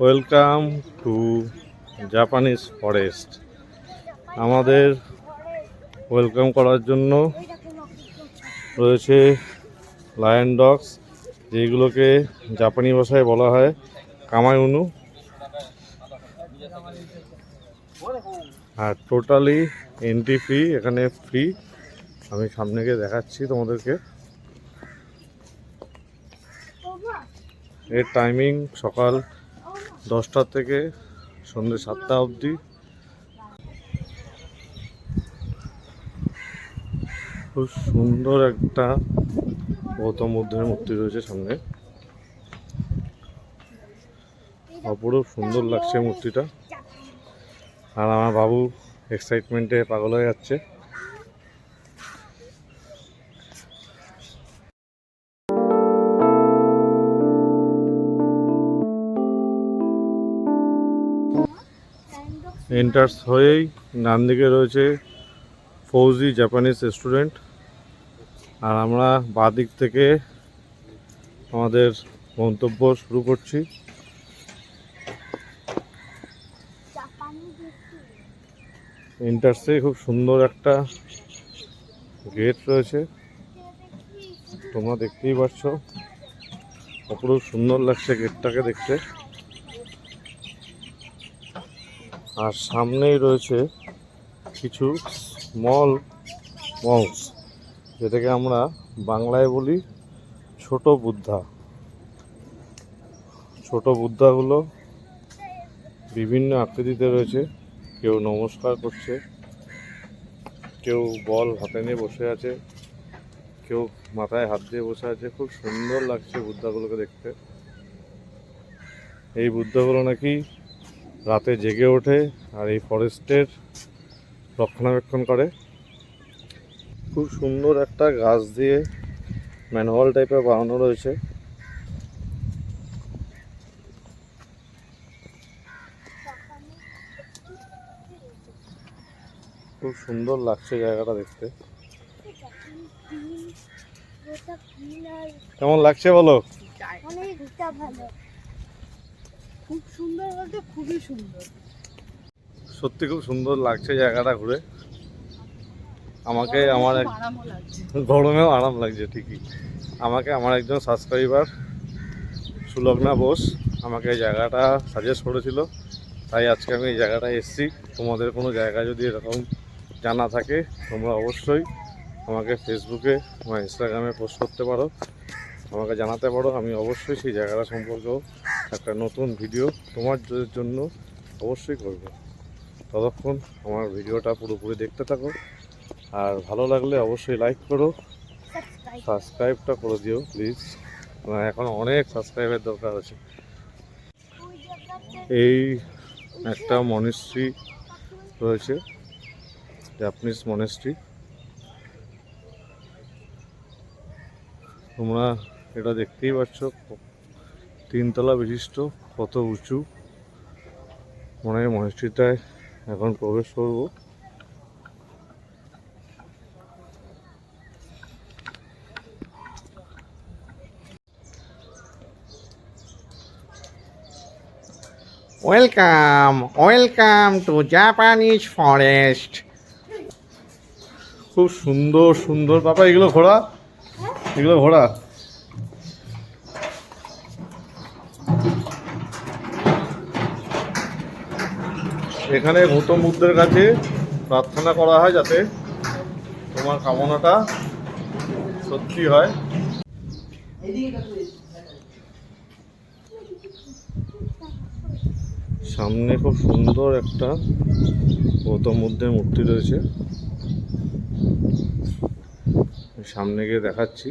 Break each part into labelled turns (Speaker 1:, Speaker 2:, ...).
Speaker 1: Welcome to Japanese forest আমাদের welcome করার জন্য রয়েছে লায়ন ডগস যেগুলোকে জাপানি ভাষায় বলা হয় কামায়ুনু। আর টোটালি এন্ট্রি ফ্রি এখানে ফ্রি আমি সামনে গিয়ে দেখাচ্ছি তোমাদেরকে। এর টাইমিং সকাল দশটা থেকে সন্ধ্যে সাতটা অবধি। খুব সুন্দর একটা গৌতম বুদ্ধের মূর্তি রয়েছে সামনে। অপরূপ সুন্দর লাগছে মূর্তিটা। আর আমার বাবু এক্সাইটমেন্টে পাগল হয়ে যাচ্ছে। এন্টার্স হয়েই ডান দিকে রয়েছে ফৌজি জাপানিজ রেস্টুরেন্ট আর আমরা বাঁ দিক থেকে আমাদের গন্তব্য শুরু করছি। এন্টার্সে খুব সুন্দর একটা গেট রয়েছে। তোমরা দেখতেই পাচ্ছ। অপরূপ সুন্দর লাগছে গেটটাকে দেখতে। আর সামনেই রয়েছে কিছু স্মল মংস যেটাকে আমরা বাংলায় বলি ছোট বুদ্ধা। ছোট বুদ্ধাগুলো বিভিন্ন আকৃতিতে রয়েছে। কেউ নমস্কার করছে, কেউ বল হাতে নিয়ে বসে আছে, কেউ মাথায় হাত দিয়ে বসে আছে। খুব সুন্দর লাগছে বুদ্ধাগুলোকে দেখতে। এই বুদ্ধাগুলো নাকি রাতে জেগে ওঠে আর এই ফরেস্টের রক্ষণাবেক্ষণ করে। খুব সুন্দর একটা গাছ দিয়ে ম্যানহোল টাইপের বানানো রয়েছে। খুব সুন্দর লাগছে জায়গাটা দেখতে। কেমন লাগছে বলো?
Speaker 2: ভালো।
Speaker 3: খুব সুন্দর বলতে খুবই সুন্দর।
Speaker 1: সত্যি খুব সুন্দর লাগছে জায়গাটা ঘুরে। আমাকে আমার গরমেও আরাম লাগছে ঠিকই। আমাকে আমার একজন সাবস্ক্রাইবার সুলগ্না বোস আমাকে এই জায়গাটা সাজেস্ট করেছিল। তাই আজকে আমি এই জায়গাটায় এসেছি। তোমাদের কোনো জায়গা যদি এরকম জানা থাকে তোমরা অবশ্যই আমাকে ফেসবুকে বা ইনস্টাগ্রামে পোস্ট করতে পারো। আমাকে জানাতে পারো। আমি অবশ্যই সেই জায়গাটা সম্পর্কেও একটা নতুন ভিডিও তোমার জন্য অবশ্যই করব। ততক্ষণ আমার ভিডিওটা পুরোপুরি দেখতে থাকো। আর ভালো লাগলে অবশ্যই লাইক করো। সাবস্ক্রাইবটা করে দিও প্লিজ এখন অনেক সাবস্ক্রাইবের দরকার আছে। এই একটা মনেস্ট্রি রয়েছে জাপানিজ মনেস্ট্রি তোমরা এটা দেখতেই পাচ্ছ তিনতলা বিশিষ্ট, কত উঁচু? মনে হয় মনেস্ট্রিটায় এখন প্রবেশ করব।
Speaker 4: Welcome welcome to Japanese forest.
Speaker 1: খুব সুন্দর সুন্দর। বাবা, এগুলো ঘোড়া? এগুলো ঘোড়া? এখানে গৌতম বুদ্ধের কাছে প্রার্থনা করা হয় যাতে তোমার কামনাটা সত্যি হয়। সামনে খুব সুন্দর একটা গৌতম বুদ্ধের মূর্তি রয়েছে। সামনে গিয়ে দেখাচ্ছি।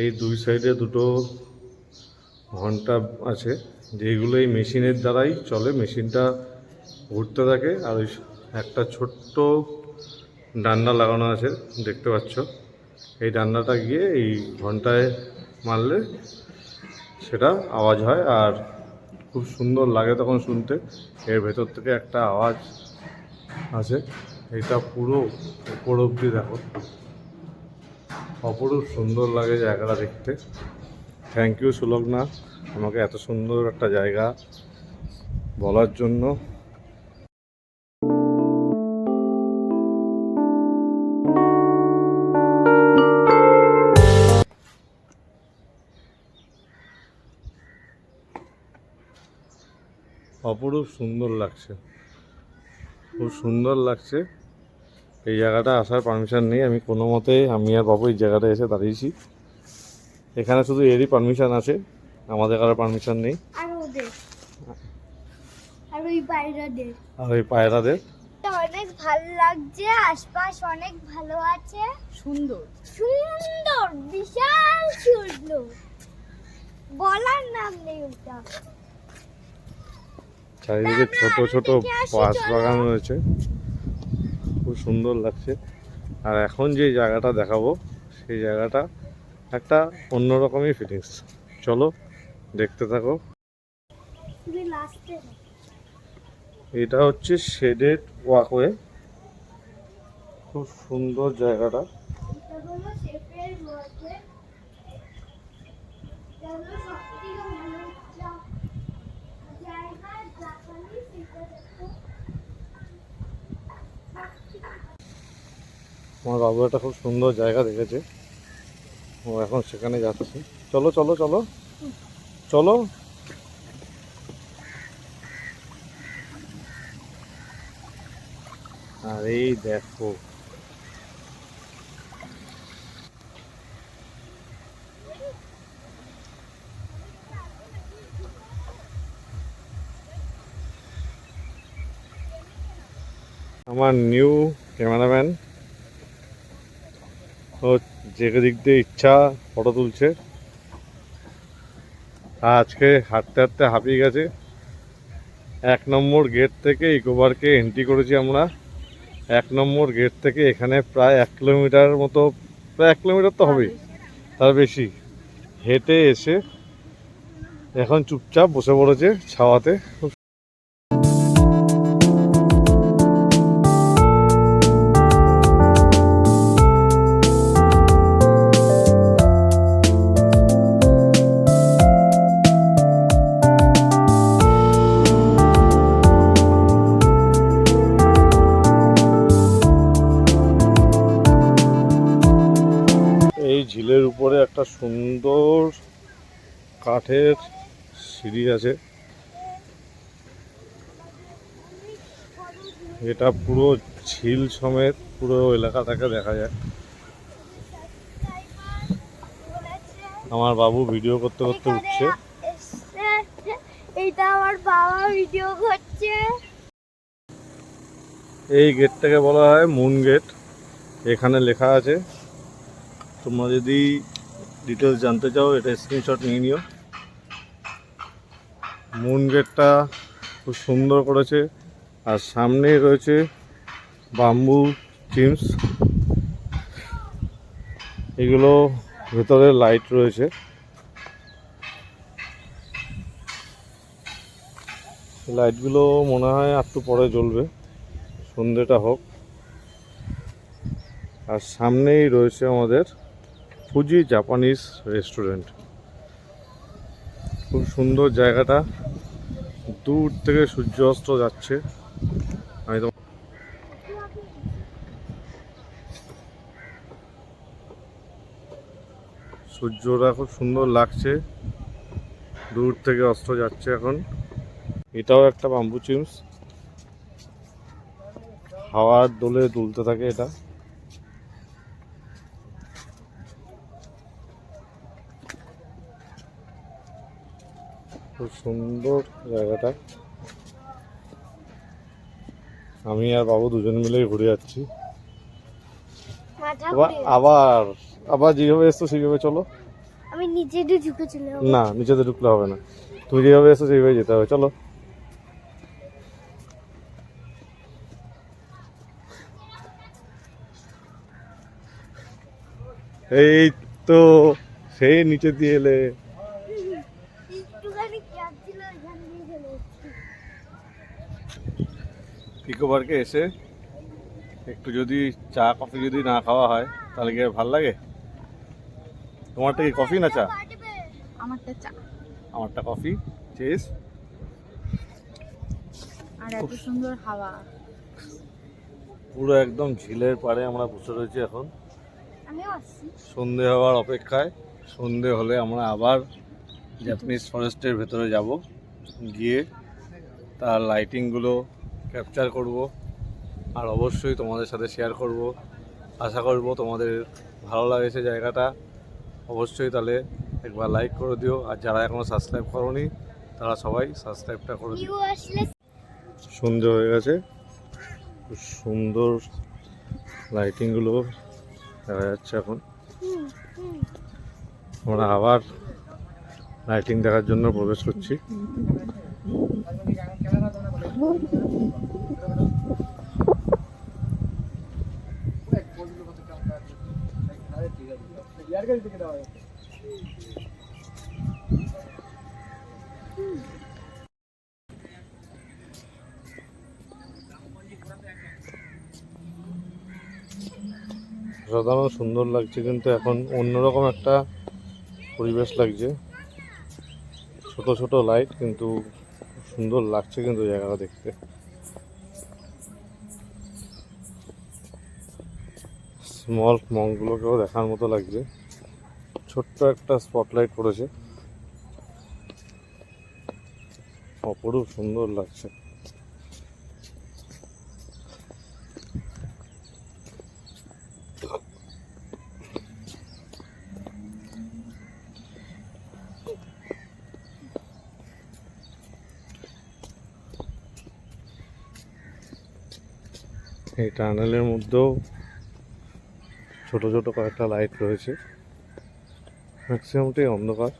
Speaker 1: এই দুই সাইডে দুটো ঘণ্টা আছে। যেগুলো এই মেশিনের দ্বারাই চলে। মেশিনটা ঘুরতে থাকে আর ওই একটা ছোট্ট ডান্ডা লাগানো আছে, দেখতে পাচ্ছ। এই ডান্ডাটা গিয়ে এই ঘন্টায় মারলে সেটা আওয়াজ হয় আর খুব সুন্দর লাগে তখন শুনতে। এর ভেতর থেকে একটা আওয়াজ আছে। এটা পুরো উপর অব্দি দেখো। অপরূপ সুন্দর লাগে জায়গাটা দেখতে। Thank you Sulagna. আমাকে এত সুন্দর একটা জায়গা বলার জন্য অপরূপ সুন্দর লাগছে। খুব সুন্দর লাগছে। এই জায়গাটা আসার পারমিশন নেই। আমি কোনো মতে আমি আর বাবু এই জায়গাটা এসে দাঁড়িয়েছি। এখানে শুধু এরই পারমিশন আছে। আমাদের কারও পারমিশন নেই।
Speaker 2: আর ওই বাইরাদের
Speaker 1: আর ওই পায়রাদের।
Speaker 2: অনেক ভালো লাগছে। আশপাশ অনেক ভালো আছে।
Speaker 3: সুন্দর।
Speaker 2: সুন্দর বিশাল সুন্দর। বলার নাম নেই ওটা।
Speaker 1: চারিদিকে ছোট ছোট বাঁশ বাগান রয়েছে। খুব সুন্দর লাগছে। আর এখন যে জায়গাটা দেখাবো সেই জায়গাটা একটা অন্যরকমই ফিলিংস চলো দেখতে থাকো। এটা হচ্ছে শেডেড ওয়াকওয়ে খুব সুন্দর জায়গাটা।
Speaker 2: এটা হলো শেফের মধ্যে এটা হলো সবথেকে ভালো জা- জায়গা জাপানি সেটা দেখো
Speaker 1: আমার বাবু একটা খুব সুন্দর জায়গা দেখেছে। ও এখন সেখানে যাচ্ছে। চলো চলো চলো। চলো। আর এই দেখো। আমার নিউ ক্যামেরাম্যান ও যে দিক দিয়ে ইচ্ছা ফটো তুলছে। আজকে হাঁটতে হাঁটতে হাঁপিয়ে গেছে। এক নম্বর গেট থেকে ইকো পার্কে এন্ট্রি করেছি আমরা। এক নম্বর গেট থেকে এখানে প্রায় এক কিলোমিটার মতো, প্রায় এক কিলোমিটার তো হবেই, তার বেশি। হেঁটে এসে এখন চুপচাপ বসে পড়েছে ছাওয়াতে। খুব ঝিলের উপরে একটা সুন্দর কাঠের সিঁড়ি আছে। এটা পুরো ঝিল সমেত পুরো এলাকাটাকে দেখা যায়। আমার বাবু ভিডিও করতে করতে উঠছে।
Speaker 2: এইটা আমার বাবা ভিডিও করছে।
Speaker 1: এই গেটটাকে বলা হয় মুন গেট। এখানে লেখা আছে তোমরা যদি ডিটেলস জানতে চাও, এটা স্ক্রিনশট নিয়ে নিও। মুন গেটটা খুব সুন্দর করেছে। আর সামনেই রয়েছে বাম্বু চিমস এগুলো ভেতরে লাইট রয়েছে। লাইটগুলো মনে হয় একটু পরে জ্বলবে। সন্ধেটা হোক। আর সামনেই রয়েছে আমাদের ফুজি জাপানিজ রেস্টুরেন্ট খুব সুন্দর জায়গাটা। দূর থেকে সূর্য অস্ত যাচ্ছে। আমি তো সূর্যটা খুব সুন্দর লাগছে। দূর থেকে অস্ত যাচ্ছে এখন। এটাও একটা বাম্বু চিমস হাওয়ার দোলে দুলতে থাকে এটা। খুব সুন্দর জায়গাটা। আমি আর বাবু দুজন মিলে ঘুরে যাচ্ছি। আবার আবার যেভাবে এসছো সেইভাবে চলো।
Speaker 2: আমি নিচে দিয়ে ঢুকেছিলাম
Speaker 1: না নিচেতে ঢুকলে হবে না। তুমি যেভাবে এসছো সেইভাবে যেতে হবে চলো। এই তো সেই নিচে দিয়ে এলে
Speaker 2: একটুখানি ক্যাব ছিল ওইখান দিয়ে চলে এসেছি।
Speaker 1: ইকো পার্কে এসে একটু যদি চা কফি যদি না খাওয়া হয় তাহলে কি ভালো লাগে? তোমারটা কি কফি না চা?
Speaker 3: আমারটা চা।
Speaker 1: আমারটা কফি চেস
Speaker 3: আর এত সুন্দর হাওয়া।
Speaker 1: পুরো একদম ঝিলের পাড়ে আমরা বসে রয়েছি এখন। সন্ধে হওয়ার অপেক্ষায় সন্ধে হলে আমরা আবার জাপানিজ ফরেস্টের ভেতরে যাব। গিয়ে তার লাইটিংগুলো ক্যাপচার করব আর অবশ্যই তোমাদের সাথে শেয়ার করব। আশা করব তোমাদের ভালো লাগেছে জায়গাটা। অবশ্যই তাহলে একবার লাইক করে দিও। আর যারা এখনও সাবস্ক্রাইব করোনি তারা সবাই সাবস্ক্রাইবটা করে দিও।
Speaker 2: ভিউ আসলে
Speaker 1: সন্ধে হয়ে গেছে। খুব সুন্দর লাইটিংগুলো দেখা যাচ্ছে এখন। আমরা আবার লাইটিং দেখার জন্য প্রবেশ করছি। সাধারণ সুন্দর লাগছে কিন্তু এখন অন্যরকম একটা পরিবেশ লাগছে। ছোট ছোট লাইট কিন্তু সুন্দর লাগছে কিন্তু জায়গাটা দেখতে। স্মল মঙ্কগুলোকেও দেখার মতো লাগছে। ছোট্ট একটা স্পটলাইট পড়েছে অপরূপ সুন্দর লাগছে। এই টানেলের মধ্যেও ছোট ছোট কয়েকটা লাইট রয়েছে। ম্যাক্সিমামটাই অন্ধকার।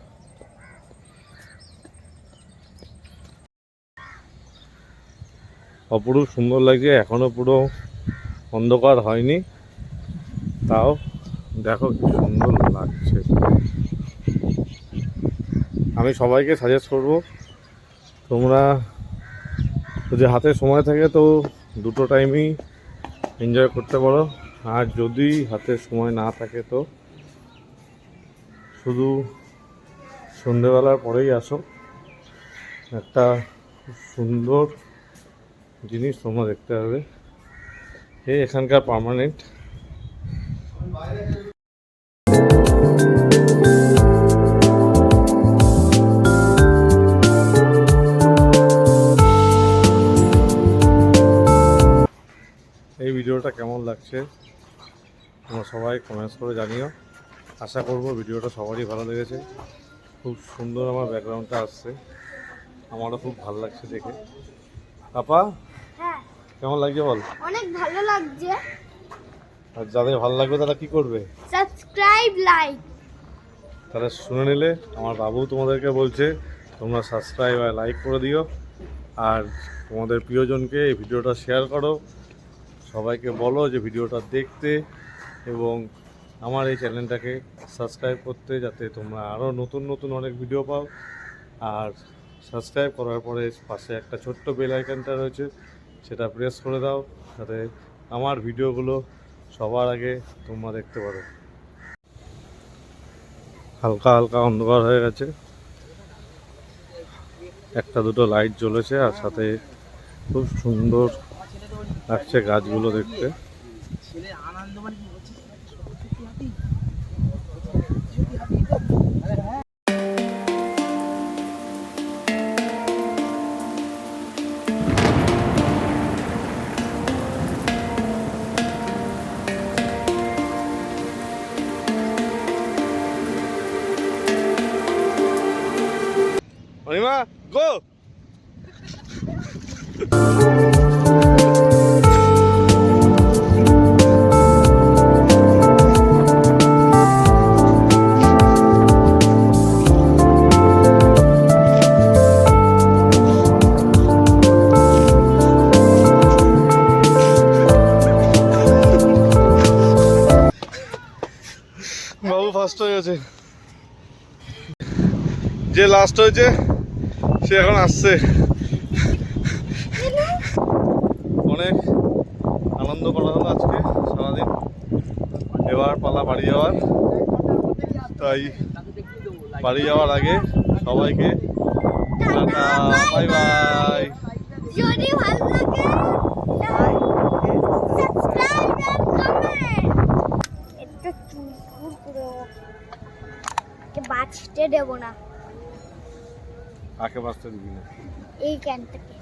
Speaker 1: অপরূপ সুন্দর লাগছে, এখনও পুরো অন্ধকার হয়নি। তাও দেখো কি সুন্দর লাগছে। আমি সবাইকে সাজেস্ট করব, তোমরা যদি হাতে সময় থাকে তো দুটো টাইমই এনজয় করতে পারো। আর যদি হাতে সময় না থাকে তো শুধু সন্ধেবেলার পরেই আসো। একটা সুন্দর জিনিস তোমরা দেখতে পাবে। এখানকার পার্মানেন্ট লাগছে তোমরা সবাই কমেন্টস করে জানিও। আশা করব ভিডিওটা সবারই ভালো লেগেছে। খুব সুন্দর আমার ব্যাকগ্রাউন্ডটা আসছে। আমারও খুব ভালো লাগছে দেখে। আপা
Speaker 2: হ্যাঁ।
Speaker 1: কেমন লাগছে বল?
Speaker 2: অনেক ভালো লাগছে।
Speaker 1: আর যাদের ভালো লাগবে তারা কি করবে?
Speaker 2: সাবস্ক্রাইব লাইক
Speaker 1: তারা শুনে নিলে আমার বাবু তোমাদেরকে বলছে তোমরা সাবস্ক্রাইব আর লাইক করে দিও। আর তোমাদের প্রিয়জনকে এই ভিডিওটা শেয়ার করো। সবাইকে বলো যে ভিডিওটা দেখতে এবং আমার এই চ্যানেলটাকে সাবস্ক্রাইব করতে যাতে তোমরা আরও নতুন নতুন অনেক ভিডিও পাও। আর সাবস্ক্রাইব করার পরে পাশে একটা ছোট্ট বেল আইকনটা রয়েছে, সেটা প্রেস করে দাও যাতে আমার ভিডিওগুলো সবার আগে তোমরা দেখতে পারো। হালকা হালকা অন্ধকার হয়ে গেছে। একটা দুটো লাইট জ্বলেছে আর সাথে খুব সুন্দর লাগছে গাছগুলো দেখতে। অনিমা গো! যে লাস্ট হয়েছে, সে এখন আসছে। অনেক আনন্দ করা হলো আজকে, সারাদিন। এবার পালা বাড়ি যাওয়ার। তাই
Speaker 2: বাড়ি যাওয়ার আগে সবাইকে বাই বাই।
Speaker 5: বাঁচতে দেবো না।
Speaker 2: কাকে বাঁচতে দিবি
Speaker 5: এই ক্যান থেকে